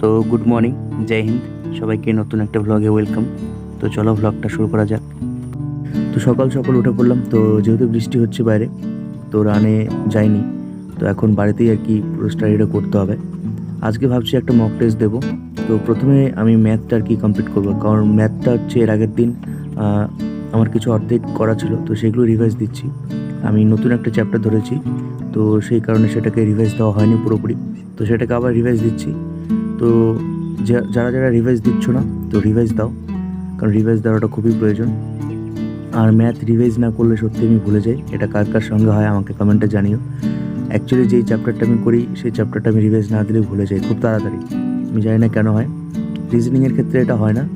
তো good morning জয় হিন্দ। সবাইকে নতুন একটা ভ্লগে ওয়েলকাম তো চলো ভ্লগটা শুরু করা যাক। তো সকাল সকাল উঠে পড়লাম, তো যেহেতু বৃষ্টি হচ্ছে বাইরে, তো রানে যাইনি। তো এখন বাড়িতেই আর কি পুরো স্টাডিটা করতে হবে। আজকে ভাবছি একটা মক টেস্ট দেবো। তো প্রথমে আমি ম্যাথটা আর কি কমপ্লিট করব, কারণ ম্যাথটা হচ্ছে এর আগের দিন আমার কিছু অর্ধেক করা ছিল, তো সেগুলো রিভাইজ দিচ্ছি। আমি নতুন একটা চ্যাপ্টার ধরেছি, তো সেই কারণে সেটাকে রিভাইজ দেওয়া হয়নি পুরোপুরি। তো সেটাকে আবার রিভাইজ দিচ্ছি। তো যারা যারা রিভাইজ দিচ্ছ না, তো রিভাইজ দাও। কারণ রিভাইজ দেওয়াটা খুবই প্রয়োজন। আর ম্যাথ রিভাইজ না করলে সত্যি আমি ভুলে যাই। এটা কার কার সঙ্গে হয় আমাকে কমেন্টে জানিও। অ্যাকচুয়ালি যেই চ্যাপ্টারটা আমি করি, সেই চ্যাপ্টারটা আমি রিভাইজ না দিলে ভুলে যাই। খুব তাড়াতাড়ি। আমি জানি না কেন হয়। রিজনিংয়ের ক্ষেত্রে এটা হয় না।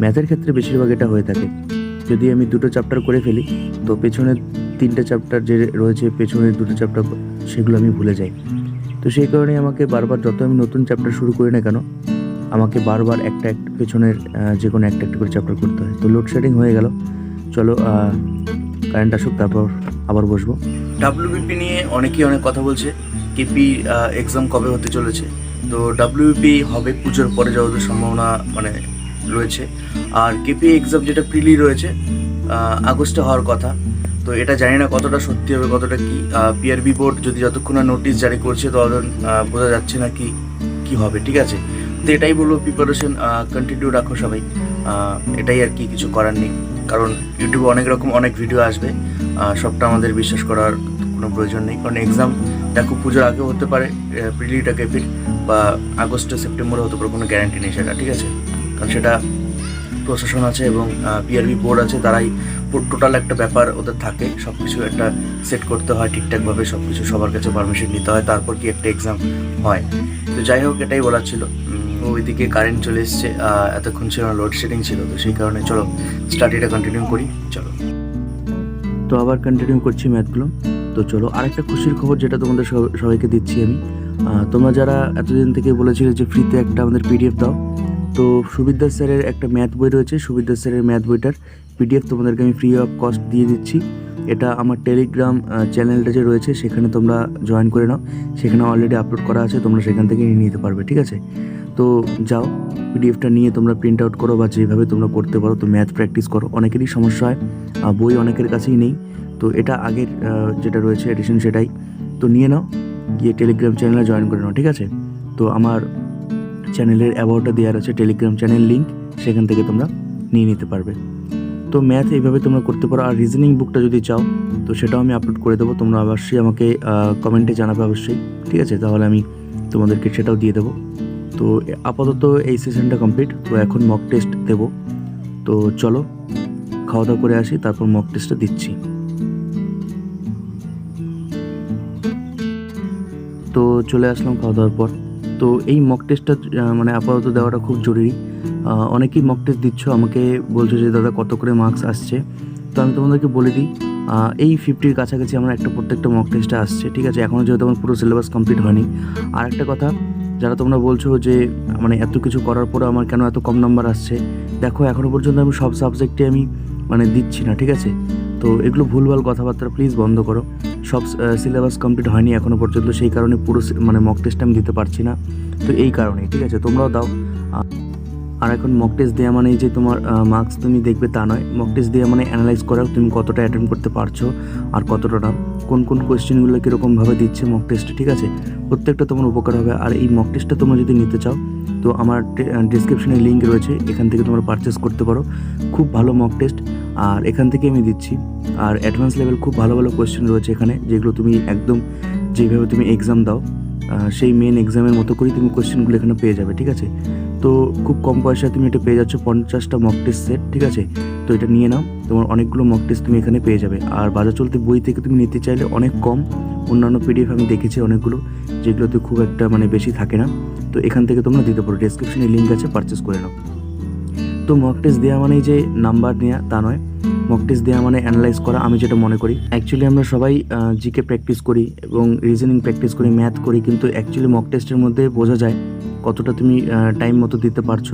ম্যাথের ক্ষেত্রে বেশিরভাগ এটা হয়ে থাকে। যদি আমি দুটো চ্যাপ্টার করে ফেলি, তো পেছনের তিনটে চ্যাপ্টার যে রয়েছে, পেছনের দুটো চ্যাপ্টার সেগুলো আমি ভুলে যাই। তো সেই কারণে আমাকে বারবার যত আমি নতুন চ্যাপ্টার শুরু করি না কেন, আমাকে বারবার একটা একটা পেছনের যে কোনো একটা একটা করে চ্যাপ্টার করতে হয়। তো লোডশেডিং হয়ে গেল। চলো কারেন্ট আসুক, তারপর আবার বসবো। ডাব্লিউবিপি নিয়ে অনেকেই অনেক কথা বলছে কেপি এক্সাম কবে হতে চলেছে? তো ডাব্লিউবিপি হবে পুজোর পরে যাওয়ার সম্ভাবনা মানে রয়েছে। আর কেপি এক্সাম যেটা প্রিলি রয়েছে আগস্টে হওয়ার কথা। তো এটা জানি না কতটা সত্যি হবে, কতটা কি পিআরবি বোর্ড যদি যতক্ষণ না নোটিশ জারি করছে ততক্ষণ বোঝা যাচ্ছে না কি কি হবে, ঠিক আছে? তো এটাই বলব প্রিপারেশন কন্টিনিউ রাখো সবাই। এটাই আর কি, কিছু করার নেই। কারণ ইউটিউবে অনেক রকম অনেক ভিডিও আসবে সবটা আমাদের বিশ্বাস করার কোনো প্রয়োজন নেই। কারণ এক্সাম দেখো, পুজোর আগেও হতে পারে প্রিলিটা কেপির বা আগস্টে, সেপ্টেম্বরে হতে পারে, কোনো গ্যারান্টি নেই সেটা, ঠিক আছে? কারণ সেটা প্রশাসন আছে এবং পিআরবি বোর্ড আছে, তারাই টোটাল একটা ব্যাপার ওদের থাকে সব কিছু একটা সেট করতে হয়, ঠিকঠাকভাবে সব কিছু সবার কাছে পারমিশন নিতে হয়, তারপর কি একটা এক্সাম হয়। তো যাই হোক, এটাই বলার ছিল। ওইদিকে কারেন্ট চলে এসছে এতক্ষণ ছিল লোডশেডিং ছিল, তো সেই কারণে চলো স্টাডিটা কন্টিনিউ করি, চলো। তো আবার কন্টিনিউ করছি ম্যাথগুলো তো চলো, আরেকটা খুশির খবর যেটা তোমাদের সব- সবাইকে দিচ্ছি আমি। তোমরা যারা এতদিন থেকে বলেছিলে যে ফ্রিতে একটা আমাদের পিডিএফ দাও তো সুবিদ্যা স্যারের একটা ম্যাথ বই রয়েছে, সুবিদ্যা স্যারের ম্যাথ বইটার পিডিএফ তোমাদেরকে আমি ফ্রি অফ কস্ট দিয়ে দিচ্ছি। এটা আমার টেলিগ্রাম চ্যানেলটা যে রয়েছে, সেখানে তোমরা জয়েন করে নাও। সেখানে অলরেডি আপলোড করা আছে, তোমরা সেখান থেকে নিয়ে নিতে পারবে, ঠিক আছে? তো যাও পিডিএফটা নিয়ে তোমরা প্রিন্ট আউট করো বা যেভাবে তোমরা করতে পারো, তো ম্যাথ প্র্যাকটিস করো। অনেকেরই সমস্যা হয় বই অনেকের কাছেই নেই। তো এটা আগের যেটা রয়েছে এডিশন সেটাই। তো নিয়ে নাও, গিয়ে টেলিগ্রাম চ্যানেলে জয়েন করে নাও, ঠিক আছে? তো আমার চ্যানেলের অ্যাবাউটটা দেওয়ার আছে টেলিগ্রাম চ্যানেল লিঙ্ক সেখান থেকে তোমরা নিয়ে নিতে পারবে। তো ম্যাথ এইভাবে তোমরা করতে পারো, আর রিজনিং বুকটা যদি চাও, তো সেটাও আমি আপলোড করে দেবো। তোমরা অবশ্যই আমাকে কমেন্টে জানাবে অবশ্যই, ঠিক আছে? তাহলে আমি তোমাদেরকে সেটাও দিয়ে দেবো। তো আপাতত এই সেশনটা কমপ্লিট তো এখন মক টেস্ট দেবো। তো চলো খাওয়া দাওয়া করে আসি, তারপর মক টেস্টটা দিচ্ছি। তো চলে আসলাম খাওয়া দাওয়ার পর। তো এই মক টেস্টটা মানে আপাতত দেওয়াটা খুব জরুরি। অনেকেই মক টেস্ট দিচ্ছ, আমাকে বলছো যে, দাদা, কত করে মার্কস আসছে? তো আমি তোমাদেরকে বলে দিই এই ফিফটির কাছাকাছি আমার একটা প্রত্যেকটা মক টেস্টে আসছে, ঠিক আছে? এখনও যেহেতু আমার পুরো সিলেবাস কমপ্লিট হয়নি। আর একটা কথা, যারা তোমরা বলছো যে মানে এত কিছু করার পরে আমার কেন এত কম নাম্বার আসছে, দেখো এখনও পর্যন্ত আমি সব সাবজেক্টে আমি মানে দিচ্ছি না, ঠিক আছে? তো এগুলো ভুলভাল কথাবার্তা প্লিজ বন্ধ করো। সব সিলেবাস কমপ্লিট হয়নি এখনও পর্যন্ত, সেই কারণে পুরো মানে মক টেস্ট আমি দিতে পারছি না। তো এই কারণে ঠিক আছে? তোমরাও দাও। আর এখন মক টেস্ট দেওয়া মানে যে তোমার মার্কস তুমি দেখবে তা নয়। মক টেস্ট দেওয়া মানে অ্যানালাইজ করা তুমি কতটা অ্যাটেন্ড করতে পারছ আর কতটা না। কোন কোন কোয়েশ্চেনগুলো কীরকমভাবে দিচ্ছে মক টেস্টে ঠিক আছে? প্রত্যেকটা তোমার উপকার হবে। আর এই মক টেস্টটা তোমরা যদি নিতে চাও, তো আমার ডিসক্রিপশনে লিঙ্ক রয়েছে। এখান থেকে তোমরা পারচেস করতে পারো। খুব ভালো মক টেস্ট আর এখান থেকে আমি দিচ্ছি আর অ্যাডভান্স লেভেল খুব ভালো ভালো কোয়েশ্চেন রয়েছে এখানে, যেগুলো তুমি একদম যেভাবে তুমি এক্সাম দাও সেই মেন এক্সামের মতো করেই তুমি কোয়েশ্চেনগুলো এখানে পেয়ে যাবে, ঠিক আছে? তো খুব কম পয়সায় তুমি এটা পেয়ে যাচ্ছ পঞ্চাশটা মক টেস্ট সেট ঠিক আছে? তো এটা নিয়ে নাও, তোমার অনেকগুলো মক টেস্ট তুমি এখানে পেয়ে যাবে। আর বাজার চলতে বই থেকে তুমি নিতে চাইলে অনেক কম, অন্যান্য পিডিএফ আমি দেখেছি অনেকগুলো, যেগুলোতে খুব একটা মানে বেশি থাকে না। তো এখান থেকে তোমরা দিতে পারো ডেসক্রিপশনে লিঙ্ক আছে পারচেস করে নাও। তো মক টেস্ট দেওয়া মানেই যে নাম্বার নেওয়া তা নয়। মক টেস্ট দেওয়া মানে অ্যানালাইজ করা, আমি যেটা মনে করি। অ্যাকচুয়ালি আমরা সবাই জিকে প্র্যাকটিস করি এবং রিজনিং প্র্যাকটিস করি ম্যাথ করি, কিন্তু অ্যাকচুয়ালি মক টেস্টের মধ্যে বোঝা যায় কতটা তুমি টাইম মতো দিতে পারছ।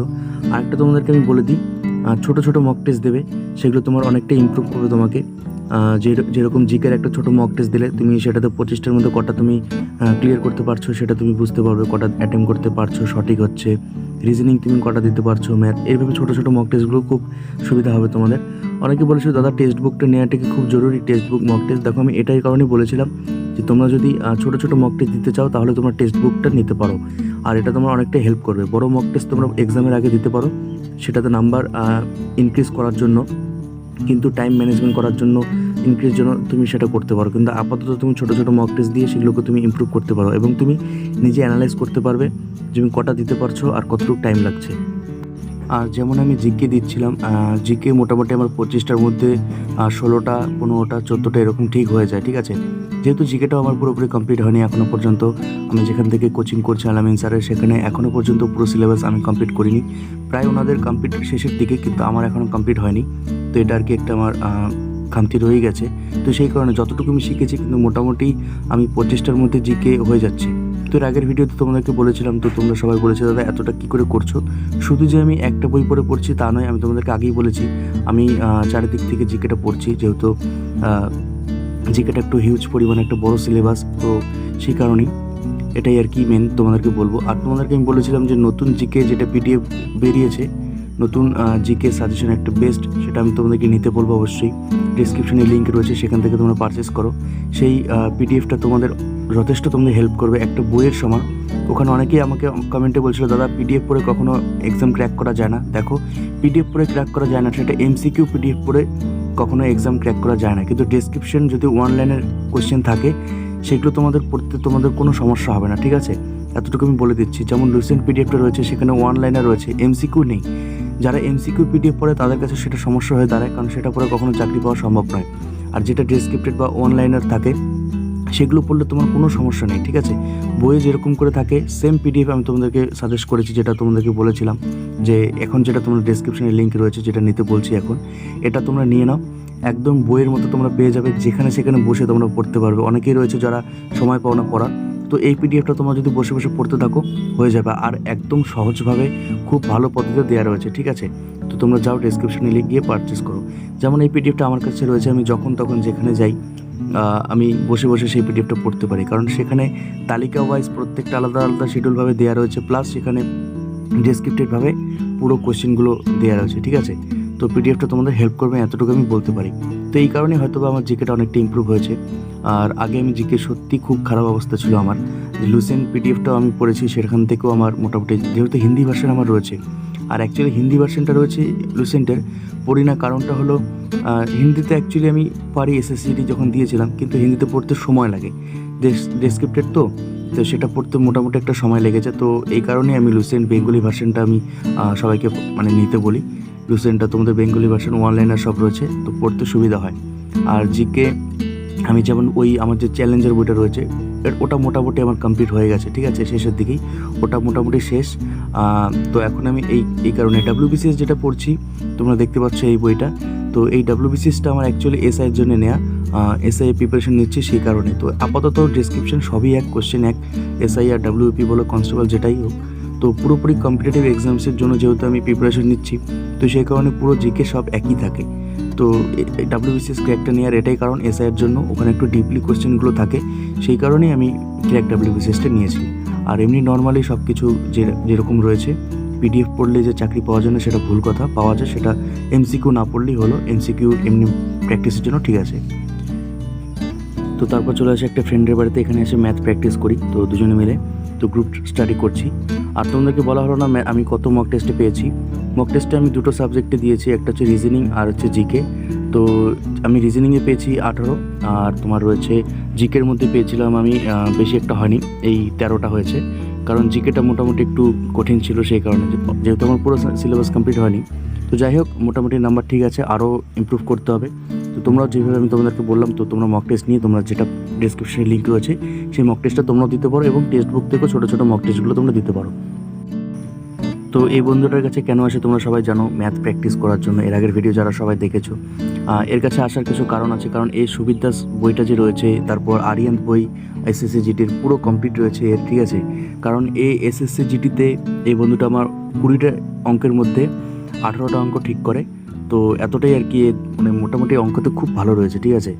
আরেকটা তোমাদেরকে আমি বলে দিই ছোট ছোট মক টেস্ট দেবে, সেগুলো তোমার অনেকটা ইমপ্রুভ করবে তোমাকে। যেরকম জিকের একটা ছোট মক টেস্ট দিলে, তুমি সেটাতে পঁচিশটার মধ্যে কটা তুমি ক্লিয়ার করতে পারছ, সেটা তুমি বুঝতে পারবে, কটা অ্যাটেম্প করতে পারছ, সঠিক হচ্ছে। রিজনিং তুমি কটা দিতে পারছ ম্যাথ এইভাবে ছোটো ছোটো মক টেস্টগুলো খুব সুবিধা হবে তোমাদের। অনেকে বলেছিল, দাদা টেক্সট বুকটা নেওয়াটা কি খুব জরুরি? টেক্সট বুক মক টেস্ট দেখো, আমি এটাই কারণে বলেছিলাম যে, তোমরা যদি ছোটো ছোটো মক টেস্ট দিতে চাও, তাহলে তোমরা টেক্সট বুকটা নিতে পারো। আর এটা তোমার অনেকটা হেল্প করবে। বড় মক টেস্ট তোমরা এক্সামের আগে দিতে পারো। সেটাতে নাম্বার ইনক্রিজ করার জন্য, কিন্তু টাইম ম্যানেজমেন্ট করার জন্য ইনক্রিজ জন্য তুমি সেটা করতে পারো। কিন্তু আপাতত তুমি ছোটো ছোটো মক টেস্ট দিয়ে সেগুলোকে তুমি ইমপ্রুভ করতে পারো এবং তুমি নিজে অ্যানালাইজ করতে পারবে যে তুমি কটা দিতে পারছ আর কতটুকু টাইম লাগছে। আর যেমন আমি জিকে দিচ্ছিলাম জিকে মোটামুটি আমার পঁচিশটার মধ্যে ষোলোটা, পনেরোটা, চোদ্দোটা এরকম ঠিক হয়ে যায়, ঠিক আছে? যেহেতু জিকেটাও আমার পুরোপুরি কমপ্লিট হয়নি এখনও পর্যন্ত। আমি যেখান থেকে কোচিং করছি আলামিন স্যারের, সেখানে এখনও পর্যন্ত পুরো সিলেবাস আমি কমপ্লিট করিনি। প্রায় ওনাদের কমপ্লিট শেষের দিকে, কিন্তু আমার এখনও কমপ্লিট হয়নি। তো এটা আর কি একটা আমার খামতি রয়ে গেছে। তো সেই কারণে যতটুকু আমি শিখেছি, কিন্তু মোটামুটি আমি পঁচিশটার মধ্যে জিকে হয়ে যাচ্ছে। তো আগের ভিডিওতে তোমাদেরকে বলেছিলাম, তো তোমরা সবাই বলেছ, দাদা, এতটা কী করে করছ? শুধু যে আমি একটা বই পড়ে পড়ছি তা নয়, আমি তোমাদেরকে আগেই বলেছি, আমি চারিদিক থেকে জিকেটা পড়ছি, যেহেতু জিকেটা একটু হিউজ পরিমাণে একটা বড় সিলেবাস তো সেই কারণেই এটাই আর কি মেন তোমাদেরকে বলব। আর তোমাদেরকে আমি বলেছিলাম যে নতুন জিকে যেটা পিডিএফ বেরিয়েছে নতুন জিকে সাজেশন একটা বেস্ট সেটা আমি তোমাদেরকে নিতে বলব অবশ্যই। ডিসক্রিপশনে লিঙ্ক রয়েছে, সেখান থেকে তোমরা পারচেস করো। সেই পিডিএফটা তোমাদের যথেষ্ট তোমাদের হেল্প করবে। একটা বইয়ের সমান ওখানে অনেকেই আমাকে কমেন্টে বলছিল, দাদা পিডিএফ পড়ে কখনো এক্সাম ক্র্যাক করা যায় না? দেখো পিডিএফ পড়ে ক্র্যাক করা যায় না, সেটা এমসিকিউ পিডিএফ পড়ে কখনো এক্সাম ক্র্যাক করা যায় না। কিন্তু ডেসক্রিপশন যদি ওয়ান লাইনের কোয়েশ্চেন থাকে সেগুলো তোমাদের পড়তে তোমাদের কোনো সমস্যা হবে না, ঠিক আছে? এতটুকু আমি বলে দিচ্ছি। যেমন রিসেন্ট পিডিএফটা রয়েছে, সেখানে ওয়ান লাইনার রয়েছে এমসিকিউ নেই। যারা এমসিকিউ পিডিএফ পড়ে, তাদের কাছে সেটা সমস্যা হয়ে দাঁড়ায়, কারণ সেটা পরে কখনো চাকরি পাওয়া সম্ভব নয়। আর যেটা ডেসক্রিপ্টেড বা অনলাইনার থাকে, সেগুলো পড়লে তোমার কোনো সমস্যা নেই, ঠিক আছে? বইয়ে যেরকম করে থাকে সেম পিডিএফ আমি তোমাদেরকে সাজেস্ট করেছি, যেটা তোমাদেরকে বলেছিলাম, যে এখন যেটা তোমার ডেসক্রিপশনে লিঙ্ক রয়েছে, যেটা নিতে বলছি এখন, এটা তোমরা নিয়ে নাও। একদম বইয়ের মতো তোমরা পেয়ে যাবে, যেখানে সেখানে বসে তোমরা পড়তে পারবে। অনেকেই রয়েছে যারা সময় পাও না পড়ার। তো এই পিডিএফটা তোমরা যদি বসে বসে পড়তে থাকো, হয়ে যাবে। আর একদম সহজভাবে খুব ভালো পদ্ধতিতে দেওয়া রয়েছে, ঠিক আছে? তো তোমরা যাও ডেসক্রিপশনে লিঙ্ক গিয়ে পারচেস করো। যেমন এই পিডিএফটা আমার কাছে রয়েছে, আমি যখন তখন যেখানে যাই আমি বসে বসে সেই পিডিএফটা পড়তে পারি। কারণ সেখানে তালিকা ওয়াইজ প্রত্যেকটা আলাদা আলাদা শিডিউলভাবে দেওয়া রয়েছে প্লাস সেখানে ডেসক্রিপ্টেডভাবে পুরো কোশ্চেনগুলো দেওয়া রয়েছে, ঠিক আছে? তো পিডিএফটা তোমাদের হেল্প করবে, এতটুকু আমি বলতে পারি। তো এই কারণে হয়তো আমার জিকেটা অনেকটা ইমপ্রুভ হয়েছে। আর আগে আমি জিকে সত্যি খুব খারাপ অবস্থা ছিল আমার। লুসেন পিডিএফটাও আমি পড়েছি, সেখান থেকেও আমার মোটামুটি, যেহেতু হিন্দি ভার্সন আমার রয়েছে। আর অ্যাকচুয়ালি হিন্দি ভার্সনটা রয়েছে লুসেন্টের পড়ি না, কারণটা হলো হিন্দিতে অ্যাকচুয়ালি আমি পারি এসএসসিটি যখন দিয়েছিলাম, কিন্তু হিন্দিতে পড়তে সময় লাগে। ডেসক্রিপ্টেড তো তো সেটা পড়তে মোটামুটি একটা সময় লেগেছে। তো এই কারণে আমি লুসেন্ট বেঙ্গলি ভার্সনটা আমি সবাইকে মানে নিতে বলি। লুসেন্টটা তোমাদের বেঙ্গলি ভার্সন অনলাইনে সব রয়েছে, তো পড়তে সুবিধা হয়। আর জিকে, আমি যেমন ওই আমার যে চ্যালেঞ্জের বইটা রয়েছে ওটা মোটামুটি আমার কমপ্লিট হয়ে গেছে, ঠিক আছে? শেষের দিকেই। ওটা মোটামুটি শেষ। তো এখন আমি এই এই কারণে। ডাব্লিউবিসিএস যেটা পড়ছি, তোমরা দেখতে পাচ্ছ এই বইটা। তো এই ডাব্লিউবিসিএসটা আমার অ্যাকচুয়ালি এসআইয়ের জন্য নেওয়া এসআই প্রিপারেশন নিচ্ছি সেই কারণে। তো আপাতত ডিসক্রিপশন সবই এক কোশ্চেন এক এসআই আর ডাব্লিউপি বলো কনস্টেবল যেটাই হোক। তো পুরোপুরি কম্পিটিটিভ এক্সামসের জন্য যেহেতু আমি প্রিপারেশন নিচ্ছি, তো সেই কারণে পুরো জিকে সব একই থাকে। তো ডাব্লিউবিসিএস ক্র্যাকটা নেওয়ার এটাই কারণ এসআইয়ের জন্য, ওখানে একটু ডিপলি কোশ্চেনগুলো থাকে, সেই কারণেই আমি ক্র্যাক ডাব্লিউবিসিএসটা নিয়েছি। আর এমনি নর্মালি সব কিছু যে, যেরকম রয়েছে পিডিএফ পড়লে যে চাকরি পাওয়া যায় না সেটা ভুল কথা, পাওয়া যায়, সেটা এমসিকিউ না পড়লেই হলো এমসিকিউ এমনি প্র্যাকটিসের জন্য ঠিক আছে। তো তারপর চলে আসে একটা ফ্রেন্ডের বাড়িতে, এখানে এসে ম্যাথ প্র্যাকটিস করি, তো দুজনে মিলে, তো গ্রুপ স্টাডি করছি। আর তোমাদেরকে বলা হলো না, আমি কত মক টেস্টে পেয়েছি। মক টেস্টে আমি দুটো সাবজেক্টে দিয়েছি, একটা হচ্ছে রিজনিং আর হচ্ছে জিকে তো আমি রিজনিংয়ে পেয়েছি আঠারো, আর তোমার রয়েছে জিকের মধ্যে পেয়েছিলাম আমি বেশি একটা হয়নি, এই তেরোটা হয়েছে। কারণ জিকেটা মোটামুটি একটু কঠিন ছিল সেই কারণে যেহেতু আমার পুরো সিলেবাস কমপ্লিট হয়নি। তো যাই হোক, মোটামুটি নাম্বার ঠিক আছে, আরও ইম্প্রুভ করতে হবে। তো তোমরাও যেভাবে আমি তোমাদেরকে বললাম, তো তোমরা মক টেস্ট নিয়ে তোমরা যেটা ডিসক্রিপশনে লিঙ্ক রয়েছে, সেই মক টেস্টটা তোমরাও দিতে পারো এবং টেক্সট বুক থেকেও ছোটো ছোটো মক টেস্টগুলো তোমরা দিতে পারো। তো এই বন্ধুটার কাছে কেন আসে তোমরা সবাই জানো ম্যাথ প্র্যাকটিস করার জন্য। এর আগের ভিডিও যারা সবাই দেখেছ। এর কাছে আসার কিছু কারণ আছে, কারণ এই সুবিদাস বইটা যে রয়েছে, তারপর আরিয়ান বই এসএসসি জিটির পুরো কমপ্লিট রয়েছে এর, ঠিক আছে? কারণ এই এসএসসি জিটিতে এই বন্ধুটা আমার কুড়িটা অঙ্কের মধ্যে আঠারোটা অঙ্ক ঠিক করে। তো এতটাই আর কি মানে মোটামুটি অঙ্ক তো খুব ভালো রয়েছে, ঠিক আছে?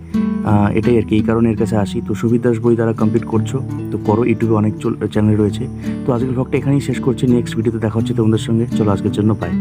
এটাই আর কি, এই কারণে এর কাছে আসি। তো দাস বই দ্বারা কমপ্লিট করছ, তো করো, ইউটিউবে অনেক চ্যানেল রয়েছে। তো আজকের ভ্লগটা এখানেই শেষ করছি নেক্সট ভিডিওতে দেখা হচ্ছে তোমাদের সঙ্গে। চলো আজকের জন্য পাই